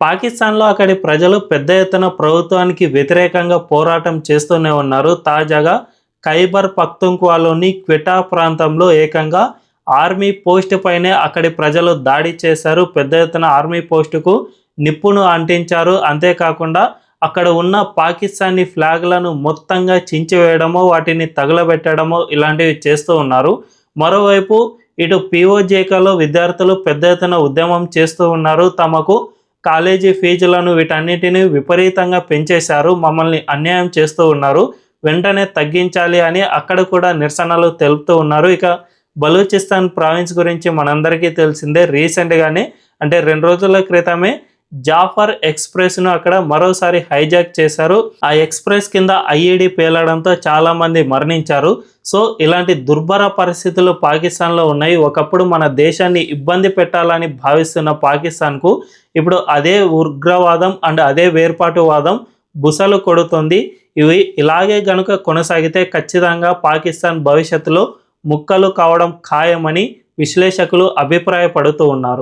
పాకిస్తాన్లో అక్కడి ప్రజలు పెద్ద ఎత్తున ప్రభుత్వానికి వ్యతిరేకంగా పోరాటం చేస్తూనే ఉన్నారు. తాజాగా ఖైబర్ పఖ్తుంఖ్వాలోని క్విటా ప్రాంతంలో ఏకంగా ఆర్మీ పోస్ట్ పైనే అక్కడి ప్రజలు దాడి చేశారు. పెద్ద ఎత్తున ఆర్మీ పోస్టుకు నిప్పును అంటించారు. అంతేకాకుండా అక్కడ ఉన్న పాకిస్తానీ ఫ్లాగ్లను మొత్తంగా చించివేయడమో వాటిని తగలబెట్టడమో ఇలాంటివి చేస్తూ ఉన్నారు. మరోవైపు ఇటు పిఓజేకలో విద్యార్థులు పెద్ద ఎత్తున ఉద్యమం చేస్తూ ఉన్నారు. తమకు కాలేజీ ఫీజులను వీటన్నిటిని విపరీతంగా పెంచేశారు. మమ్మల్ని అన్యాయం చేస్తూ ఉన్నారు. వెంటనే తగ్గించాలి అని అక్కడ కూడా నిరసనలు తెలుపుతూ ఉన్నారు. ఇక బలూచిస్తాన్ ప్రావిన్స్ గురించి మనందరికీ తెలిసిందే. రీసెంట్గానే అంటే రెండు రోజుల క్రితమే జాఫర్ ఎక్స్ప్రెస్ను అక్కడ మరోసారి హైజాక్ చేశారు. ఆ ఎక్స్ప్రెస్ కింద ఐఈడి పేలడంతో చాలా మంది మరణించారు. సో ఇలాంటి దుర్భర పరిస్థితులు పాకిస్తాన్లో ఉన్నాయి. ఒకప్పుడు మన దేశాన్ని ఇబ్బంది పెట్టాలని భావిస్తున్న పాకిస్తాన్కు ఇప్పుడు అదే ఉగ్రవాదం అండ్ అదే వేర్పాటువాదం బుసలు కొడుతుంది. ఇవి ఇలాగే గనుక కొనసాగితే ఖచ్చితంగా పాకిస్తాన్ భవిష్యత్తులో ముక్కలు కావడం ఖాయమని విశ్లేషకులు అభిప్రాయపడుతూ ఉన్నారు.